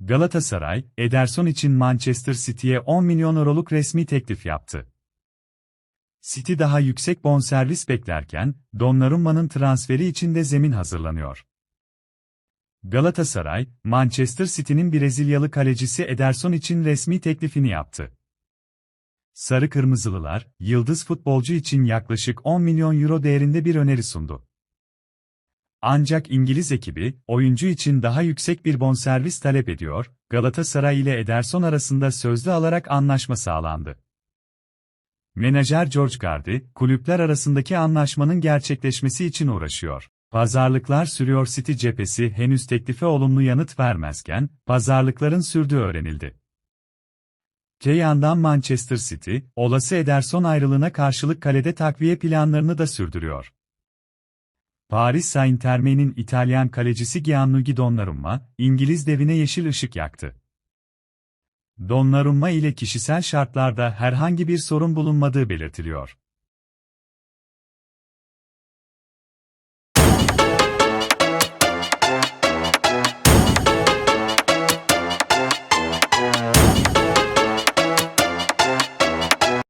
Galatasaray, Ederson için Manchester City'ye 10 milyon euroluk resmi teklif yaptı. City daha yüksek bonservis beklerken, Donnarumma'nın transferi için de zemin hazırlanıyor. Galatasaray, Manchester City'nin Brezilyalı kalecisi Ederson için resmi teklifini yaptı. Sarı Kırmızılılar, yıldız futbolcu için yaklaşık 10 milyon euro değerinde bir öneri sundu. Ancak İngiliz ekibi, oyuncu için daha yüksek bir bonservis talep ediyor, Galatasaray ile Ederson arasında sözlü alarak anlaşma sağlandı. Menajer George Gardi, kulüpler arasındaki anlaşmanın gerçekleşmesi için uğraşıyor. Pazarlıklar sürüyor City cephesi henüz teklife olumlu yanıt vermezken, pazarlıkların sürdüğü öğrenildi. Te yandan Manchester City, olası Ederson ayrılığına karşılık kalede takviye planlarını da sürdürüyor. Paris Saint-Germain'in İtalyan kalecisi Gianluigi Donnarumma, İngiliz devine yeşil ışık yaktı. Donnarumma ile kişisel şartlarda herhangi bir sorun bulunmadığı belirtiliyor.